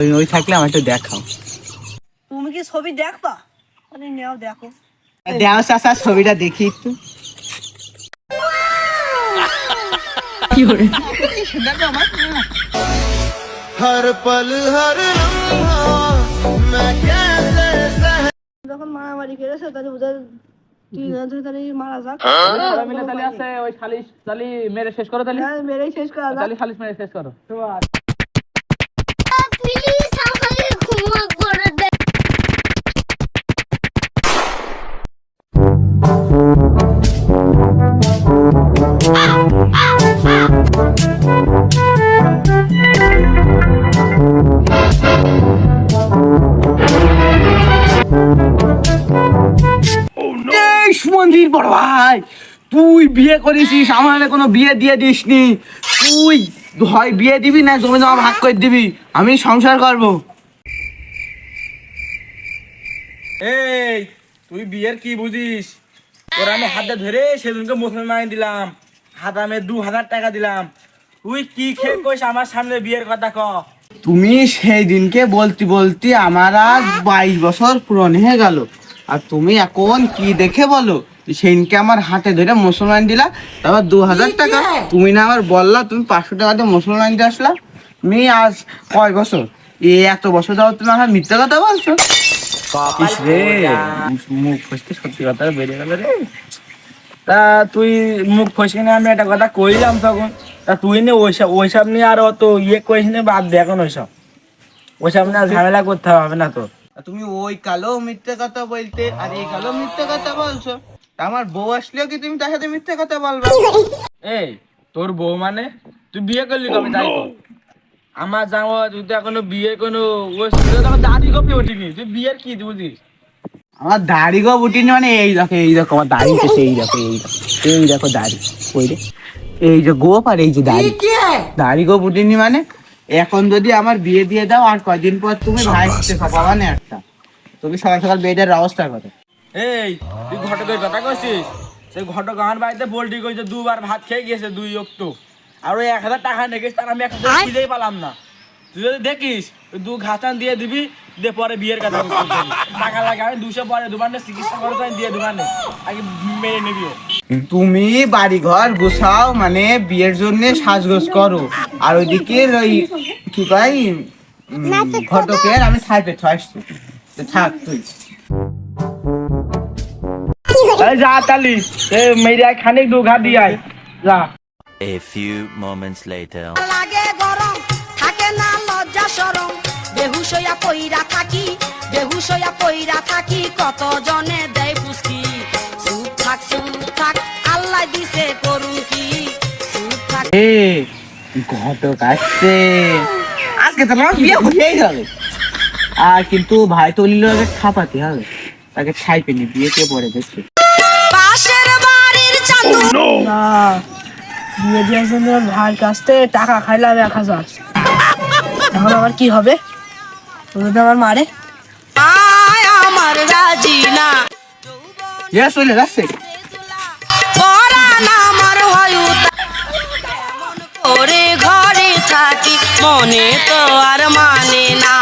ওই থাকলে আমার একটু দেখাও। তুমি কি ছবি দেখবা? মানে নেও দেখো। দেও চাষা ছবিটা দেখি একটু। যখন মারামারি করেছে তাহলে তিন হাজার তাহলে মারা যাক। মিলে তাহলে আছে ওই শালিশ তালি মেরে শেষ করো তাহলে। হ্যাঁ, মেরেই শেষ করা তালি শালিশ মেরে শেষ করো। সুমন্দির বড় ভাই। তুই বিয়ে করেছিস, আমার কোনো বিয়ে দিয়ে দিসনি। তুই হয় বিয়ে দিবি না জমি জমা ভাগ করে দিবি। আমি সংসার করব। এই তুই বিয়ের কি বুঝিস? ওর আমি হাতে ধরে সেদিনকে মুসলমান দিলাম। হাত হাতামে দু হাজার টাকা দিলাম। তুই কি খেয়ে কইস আমার সামনে বিয়ের কথা ক। তুমি সেই দিনকে বলতে বলতে আমার আজ বাইশ বছর পুরন হয়ে গেল। আর তুমি এখন কি দেখে বলো? সেইদিনকে আমার হাতে ধরে মুসলমান দিলা তারপর দু হাজার টাকা। তুমি না আমার বললা তুমি পাঁচশো টাকা দিয়ে মুসলমান দিয়ে আসলা। তুমি আজ কয় বছর? এ এত বছর যাও তুমি আমার মিথ্যা কথা বলছো? ইস রে। মুখ ফসকে সত্যি কথা বেরিয়ে গেল রে। তা তুই মুখ ফসকে আমি একটা কথা কইলাম তখন। তা তুই নে ওইসব ওইসব নিয়ে আর অত ইয়ে নে বাদ দে এখন ওইসব। ওইসব নিয়ে ঝামেলা করতে হবে না তো তুমি ওই কালো মিথ্যে কথা বলতে আর এই কালো মিথ্যে কথা বলছো। আমার বউ আসলেও কি তুমি তার সাথে মিথ্যে কথা বলবা? এই তোর বউ মানে? তুই বিয়ে করলি কবে তাই আমার জামা তুই তো এখনও বিয়ে কোনো দাড়ি কপি উঠিনি। তুই বিয়ের কি বুঝিস? আমার দাড়ি গো বুটিনি মানে এই দেখো এই দেখো আমার দাড়ি উঠেছে এই দেখো এই দেখো এই দেখো দাড়ি ওই রে এই যে গোপ আর এই যে দাড়ি। দাড়ি গো বুটিনি মানে এখন যদি আমার বিয়ে দিয়ে দাও আর কয়দিন পর তুমি ভাই পাবা না একটা। তুমি সকাল সকাল বেডের ব্যবস্থা করো। এই তুই ঘটকের কথা কইছিস? সেই ঘটক আমার বাড়িতে বলটি করেছে দুবার ভাত খেয়ে গিয়েছে দুই অক্ত আর ওই এক হাজার টাকা নেগেছে তার আমি একটা খুঁজেই পেলাম না। তুই যদি দেখিস দু ঘাটান দিয়ে দিবি দিয়ে পরে বিয়ের কথা টাকা লাগে আমি দুশো পরে দোকানে চিকিৎসা খরচ আমি দিয়ে দোকানে আগে মেরে নিবিও তুমি বাড়ি ঘর গুছাও মানে বিয়ের জন্য সাজগোজ করো। আর ওইদিকে ওই কি কয় ঘটকের আমি সাইডে তো থাক তুই। যা তালি এ মেরে আয় খানিক দু ঘা দিয়ে আয়। যা। A few moments later. লাগে গরম থাকে না লজ্জা সরম বেহুশ হইয়া পইরা থাকি বেহুশ হইয়া পইরা থাকি কত জনে দেয় পুষ্কি চুপ থাক চুপ থাক আল্লাহ দিছে করুন কি? থাক। এ ঘটক আসছে। আজকে তো আমার বিয়ে হয়েই যাবে আর কিন্তু ভাই তো লিলো আগে খাপাতে হবে। তাকে ছাই পেনি বিয়েতে পরে দেখছি। পাশের বাড়ির চান্দু ভাইয়ের কাছ থেকে টাকা খাইলাম এক হাজার। এখন আমার কি হবে? আমার মারে। আয় আমার রাজি না। ইয়ে চলে যাচ্ছে। আমার করে ঘরে থাকি মনে তো আর মানে না।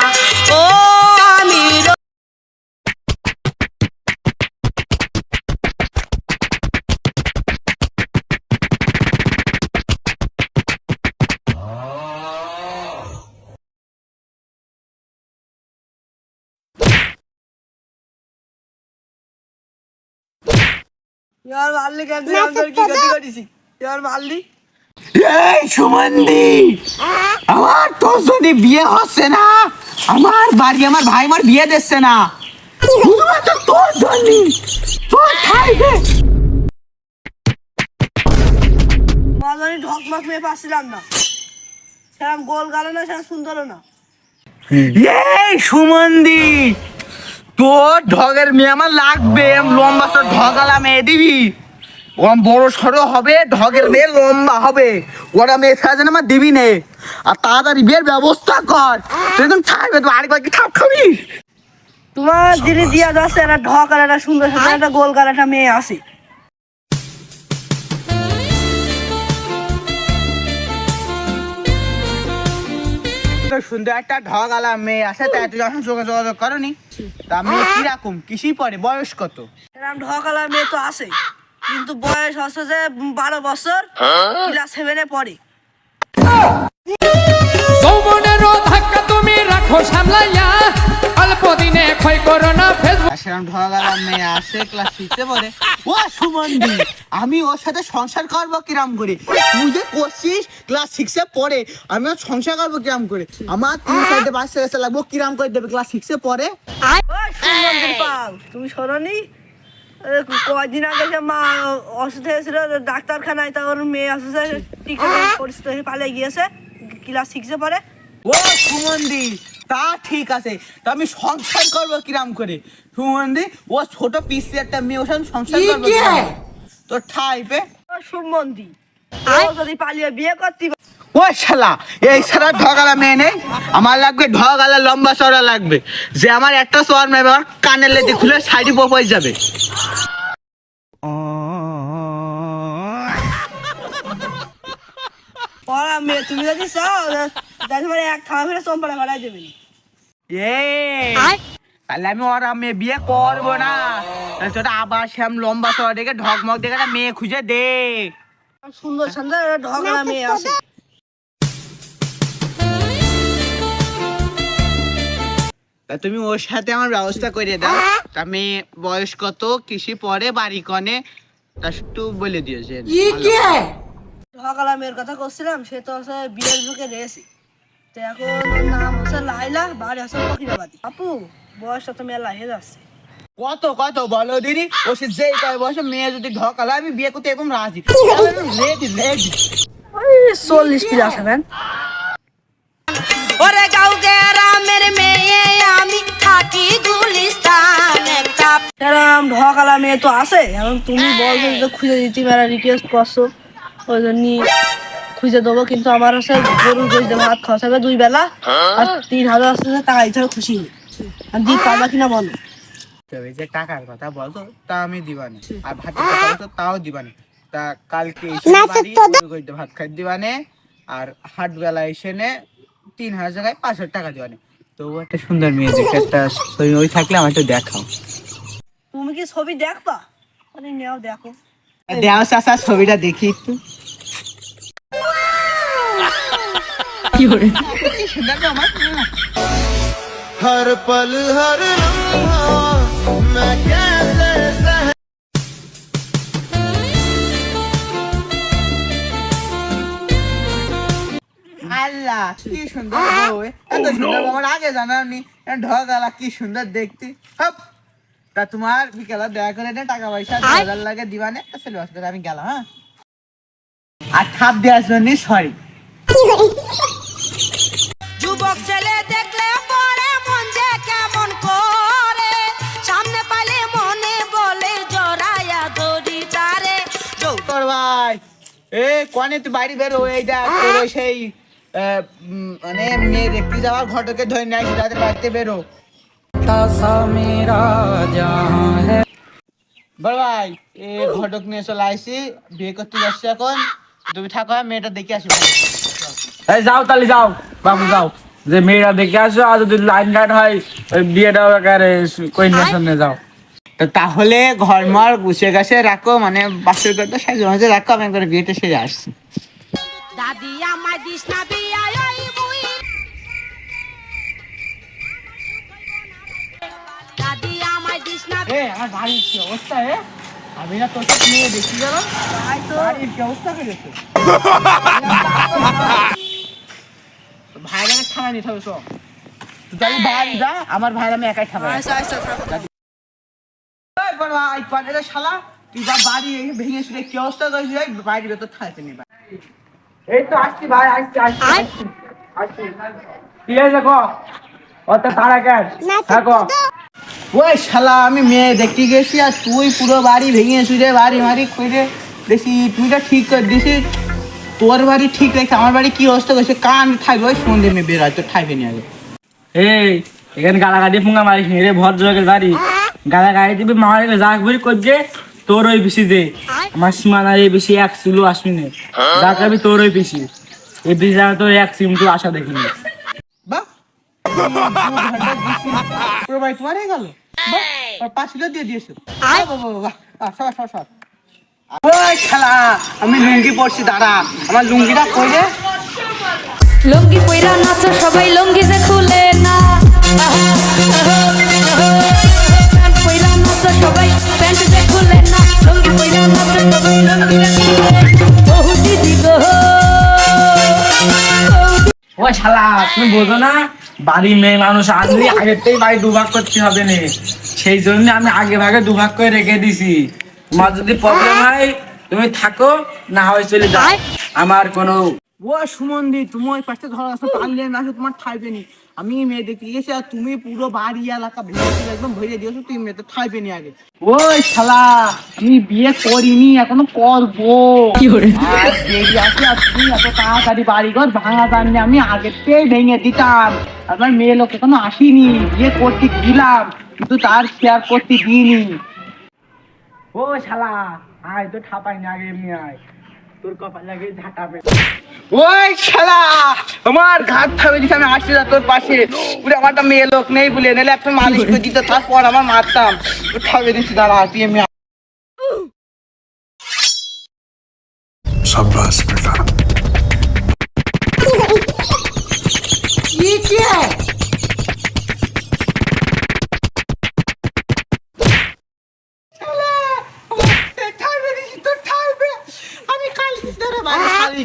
ইয়ার মারলি কেন তুই? আমি কি গতি করেছি? ইয়ার মারলি? এই সুমন্দি! আমার তোর যদি বিয়ে হচ্ছে না আমার বাড়ি আমার ভাই আমার বিয়ে দিচ্ছে না শুধুমাত্র তোর জন্য তোর খাইবে মাঝারি ঢক মেয়ে পাচ্ছিলাম না। সেরকম গোল গালো না সেরকম সুন্দরও না। এই সুমন্দি! তোর ঢগের মেয়ে আমার লাগবে লম্বা তোর ঢগালা মেয়ে দিবি। ওরম বড় সড়ো হবে ঢগের মেয়ে লম্বা হবে। ওরা মেয়ে সাজেন আমার দিবি নে। আর তাড়াতাড়ি বিয়ের ব্যবস্থা কর। তুই এখন ছাড়বে তো আরেকবার কি খাপ খাবি। তোমার দিদি দিয়া যাচ্ছে একটা ঢক আর একটা সুন্দর সুন্দর একটা গোল কার একটা মেয়ে আছে। সুন্দর একটা ঢগালা মেয়ে আছে তাই তুই যখন যোগাযোগ যোগাযোগ করনি তা মেয়ে কীরকম? কিসি পড়ে বয়স কত? এরকম আলা মেয়ে তো আছে কিন্তু বয়স হচ্ছে যে বারো বছর ক্লাস সেভেনে পড়ে। যৌবনের ধাক্কা তুমি রাখো সামলাইয়া। অল্প দিনে ক্ষয় করো না ফেসবুক আর সেরকম ঢগালা মেয়ে আসে ক্লাস সিক্সে পড়ে। ও সুমন্দি আমি ওর সাথে সংসার করব কিরাম করে? তুই যে করছিস ক্লাস সিক্সে পড়ে আমি ওর সংসার করব কিরাম করে? আমার তিন সাইডে বাচ্চা কাছে লাগবো কিরাম করে দেবে ক্লাস সিক্সে পড়ে? সুমন্দির তুমি আগে যে মা অসুস্থ হয়েছিল ডাক্তারখানায় তা ওর মেয়ে অসুস্থ টিকা হয়ে পালিয়ে গিয়েছে। ক্লাস সিক্সে পড়ে? ও সুমন্দি তা ঠিক আছে। তা আমি সংসার করব কিরাম করে। সুমন্দি ও ছোট পিসি একটা মেয়ে ওর সাথে সংসার করব? তো ঠাইপে ও সুমন্দি যদি পালিয়ে বিয়ে করতি ও শালা এই সারা ঢগালা মেয়ে নেই। আমার লাগবে ঢগালা লম্বা চড়া লাগবে। যে আমার একটা চর মেয়ে আমার কানের লেদি খুলে সাইডে পোপাই যাবে। পড়া মেয়ে তুমি যদি চাও তাহলে এক খাওয়া ফেলে সোমবার ভাড়াই দেবে। এ তাহলে আমি ওর মেয়ে বিয়ে করব না। তোরা আবার শ্যাম লম্বা চড়া দেখে ঢকমক দেখে একটা মেয়ে খুঁজে দে। সুন্দর সুন্দর ঢকলা মেয়ে আছে। তা তুমি ওর সাথে আমার ব্যবস্থা করে দাও। তা মেয়ে বয়স কত কৃষি পরে বাড়ি কনে। তা একটু বলে দিয়েছে ঢকালা মেয়ের কথা করছিলাম সে তো হচ্ছে বিয়ের বুকে রয়েছে। তো এখন ওর নাম হচ্ছে লাইলা বাড়ি হচ্ছে ফকিরাবাদি। আপু বয়সটা তো মেলা হয়ে যাচ্ছে। কত কত বলো দিদি? ও সে যেই কয় বয়সে মেয়ে যদি ঢকালে আমি বিয়ে করতে একদম রাজি। রেডি রেডি চল্লিশ প্লাস হবেন ওরে গাও গ্রামের মেয়ে আমি থাকি গুলিস্তান একটা এরম ঢকালা মেয়ে তো আছে। এখন তুমি বলছো যে খুঁজে দিতে মেলা রিকোয়েস্ট করছ। ওই জন্য খুঁজে দেবো কিন্তু আমার হচ্ছে গরুর গোস দিয়ে ভাত খাওয়া হবে দুই বেলা। আর তিন হাজার আছে টাকা দিতে হবে খুশি হই। আর দিতে পারবা কিনা বলো? তবে যে টাকার কথা বলছো তা আমি দিবানি। আর ভাতের কথা বলছো তাও দিবানি। তা কালকে এসে বাড়ি ভাত খাই দিবানে। আর হাট বেলা এসে নে তিন হাজার টাকায় পাঁচ হাজার টাকা দিবানে। তো ও একটা সুন্দর মেয়ে দেখে একটা ছবি ওই থাকলে আমার একটু দেখাও। তুমি কি ছবি দেখবা? মানে নেও দেখো। ছবিটা দেখি একটু। হর পল হর আল্লাহ কি সুন্দর এত সুন্দর আমার আগে জানাওনি ঢগালা কি সুন্দর দেখতে। হপ। তা তোমার বিকেলা দয়া করে নে টাকা পয়সা দু হাজার লাগে দিবানে আসলে বাস আমি গেলাম হ্যাঁ? আর ঠাপ দেওয়ার জন্য সরি যুবক ছেলে দেখলে পরে মন যে কেমন করে। সামনে পাইলে মনে বলে জড়াইয়া ধরি তারে। যৌ- ভাই এ কনে তুই বাড়ি বেরো এইটা তোর ওই সেই আহ, মানে মেয়ে দেখতে যাওয়ার ঘটকে ধরে নেয় তাদের বাড়িতে বেরো বড় ভাই এ ঘটক নিয়ে চলে আসি বিয়ে করতে যাচ্ছি এখন। তুমি থাকো আমি মেয়েটা দেখে আসি। এই যাও তাহলে যাও বাবু যাও। যে মেয়েরা দেখে আসো আর যদি লাইন গার্ড হয় ওই বিয়েটাও একারে কন্যার সামনে যাও। তো তাহলে ঘর মার গুছিয়ে গেছে রাখো মানে বাসের ঘরটা সাইজ মাঝে রাখো আমি একবার বিয়েটা সেরে আসছি। দাদি আমায় দিস না এ আমার বাড়ির কি অবস্থা এ? আমি না তোর সাথে মেয়ে দেখি গেলাম বাড়ির কি অবস্থা করেছে? ভাইরা খানা নিতে হবে সব তুই তাহলে বাড়ি যা আমার ভাইরা আমি একাই খাব থাকো। ভাই পানের শালা? তুই যা বাড়ি ভেঙে শুনে কি অবস্থা করেছিস বাড়ির ভেতর থাকতে নেই এই তো আসছি ভাই আসছি আসছি। আসছি। ঠিক আছে কো অত তারা কেন? থাকো ওই শালা আমি মেয়ে দেখতে গেছি আর তুই পুরো বাড়ি ভেঙে শুয়ে বাড়ি মারি খুঁজে দেখি তুই তো ঠিক করে দিছিস তোর বাড়ি ঠিক রেখে আমার বাড়ি কি অবস্থা করেছে? কান থাকবে ওই সন্ধে মেয়ে বের হয় তোর ঠাইবে নিয়ে আগে এই এখানে গালাগাড়ি ফুঙ্গা মারিস নি রে ভদ্রলোকের বাড়ি। গালাগাড়ি দিবি মারে যা ঘুরি করছে তোর ওই বেশি দে আমার সীমানার এই বেশি এক চুলো আসবি না। যা খাবি তোর ওই বেশি এই বেশি তোর এক সিম তো আশা দেখিনি। বা পুরো বাড়ি তোমার হয়ে গেল? পাঁচশো দিয়ে দিয়েছ। সর, সর, সর। ওই খেলা আমি লুঙ্গি পরছি দাঁড়া। আমার লুঙ্গিটা কইলে লঙ্গি পইরা নাচো সবাই লঙ্গি যে খুলে না। প্যান্ট পইরা নাচো সবাই প্যান্ট যে খুলে না। লঙ্গি পইরা নাচো সবাই লঙ্গি যে খুলে বহু দিদি গো। ও শালা তুমি বোঝো না? বাড়ি মেয়ে মানুষ আসলে আগেরটাই বাড়ি দুভাগ করতে হবে না। সেই জন্য আমি আগে ভাগে দুভাগ করে রেখে দিছি। তোমার যদি প্রবলেম হয় তুমি থাকো না হয় চলে যাও। আমার কোনো ও সুমন্দি তুমি ওই পাশে ধরো আসো পারলে না তোমার ঠাইবে নি। আমি মেয়ে দেখতে গেছি আর তুমি পুরো বাড়ি এলাকা ভেঙে একদম ভরে দিয়েছ তুমি মেয়েতে ঠাইবে নি আগে। ওই শালা আমি বিয়ে করিনি এখনও করব। আর দেরি আছে আর তুমি এত তাড়াতাড়ি বাড়ি ঘর ভাঙা জানলে আমি আগেতেই ভেঙে দিতাম। আমার মেয়ে লোক এখনও আসেনি বিয়ে করতে দিলাম কিন্তু তার শেয়ার করতে দিইনি। ও শালা আয় তো ঠাপাই না আগে এমনি আয়। তোর কপাল লাগে ঝাঁটাবে ওই শালা আমার ঘাট থামে দিছে আমি আসছি না তোর পাশে। পুরো আমার তো মেয়ে লোক নেই বলে নাহলে একটা মালিশ করে দিত তারপর আমার মারতাম। থামে দিচ্ছি দাঁড়া তুই আমি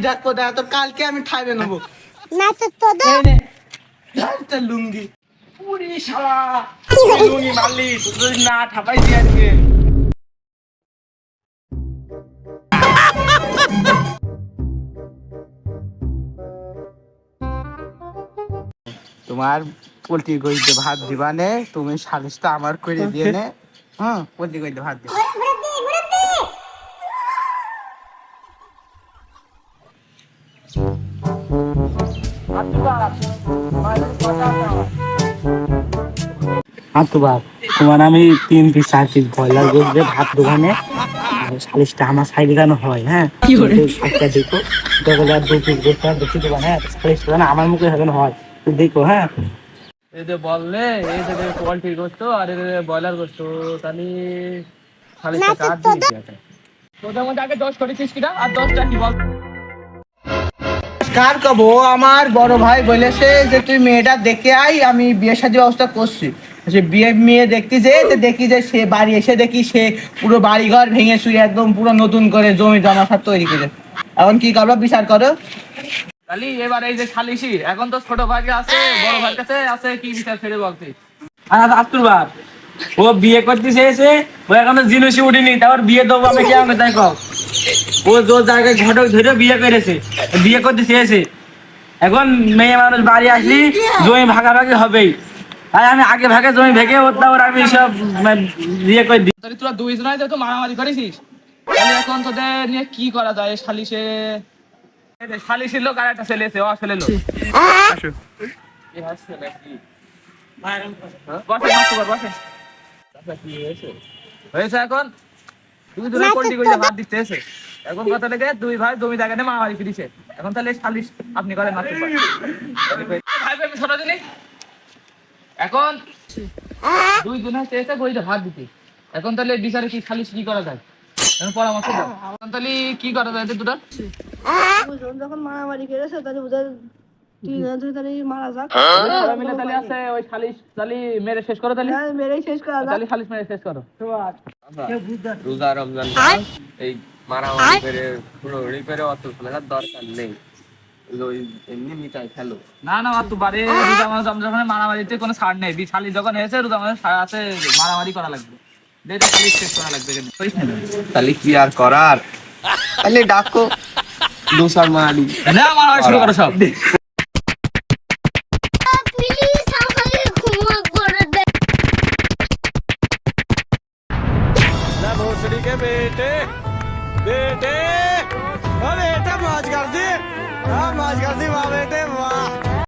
দাঁড়া তোর কালকে আমি ঠাইবে নেব। না তো তোদের নে, নে। ধর তোর লুঙ্গি। পুরি শালা লুঙ্গি মারলি তুই না ঠাপাই দিয়ে আজকে। তোমার পোলট্রি গইতে ভাত দিবানে তুমি সালিশটা আমার করে দিয়ে নে। হ্যাঁ পোলট্রি গইতে ভাত দিবা। আতুবার তোমার আমি তিন পিস চার পিস ব্রয়লার ভাত দোকানে আর সালিশটা আমার সাইডে কেন হয় হ্যাঁ? একটা দেখো দেখো আর দু পিস দেবো হ্যাঁ? সালিশটা যেন আমার মুখে যেন হয় তুই দেখো হ্যাঁ? এই যে বললে এই যে পোল্ট্রি গোস্ত আর এই যে ব্রয়লার গোস্ত তাহলে খালিশটা কাট দিয়েছি তোদের মধ্যে আগে দশ করেছিস কিনা? আর দশটা কি বল? কার কব? আমার বড় ভাই বলেছে যে তুই মেয়েটা দেখে আই আমি বিয়ে শাদী ব্যবস্থা করছি। সে বিয়ে মেয়ে দেখতে যে দেখি যে সে বাড়ি এসে দেখি সে পুরো বাড়ি ঘর ভেঙে শুয়ে একদম পুরো নতুন করে জমি জমা সব তৈরি করে এখন কি করব বিচার করো? তাহলে এবার এই যে সালিশি এখন তো ছোট ভাই আছে বড় ভাইয়ের কাছে আছে কি বিচার ফেরে বলতে আর আতুরবার ও বিয়ে করতে চেয়েছে ও এখনও জিনিসই উঠিনি তারপর বিয়ে দেবো আমি কে আমাকে তাই কও? ও যে জায়গায় ঘটক ধরে বিয়ে করেছে বিয়ে করতে চেয়েছে। এখন মেয়ে মানুষ বাড়ি আসলি জমি ভাগাভাগি হবেই। তাই আমি আগে ভাগে জমি ভেঙে আমি সব মানে বিয়ে করে দিই তোরা দুই জনাই যেহেতু মারামারি করেছিস তাহলে এখন তোদের নিয়ে কি করা যায় সালিশে সালিশের লোক আর একটা ছেলে এসে ও ছেলে লোক? হ্যাঁ? আচ্ছা, হয়েছে? এখন দুজন ভাত দিতে এসে এখন কথা লেগে দুই ভাই জমি জায়গা নিয়ে মারামারি ফিরিছে এখন তাহলে সালিশ আপনি করেন মাস্টার ভাই ভাই ছোট জিনিস এখন দুই দিন হচ্ছে এসে বইতে ভাত দিতে। এখন তাহলে বিচারে কি সালিশ কি করা যায়? এখন পরামর্শ দাও। এখন তাহলে কি করা যায় দুটো যখন মারামারি করেছে তাহলে ওদের তিন ধরে তাহলে মারা যাক। তাহলে আছে ওই সালিশ তাহলে মেরে শেষ করো তাহলে। হ্যাঁ, শেষ করা তাহলে সালিশ মেরে শেষ করো। রোজা রমজান এই মারামারি করে হুড়োহুড়ি করে অত দরকার নেই। এমনি মিটাই খেলো। না না তো বারে রোজা মারামারিতে কোনো ছাড় নেই। যখন মারামারি করা লাগবে। শেষ করা লাগবে। তাহলে কি আর করার? তাহলে ডাকো। দুসার মারি না মারামারি শুরু করো সব।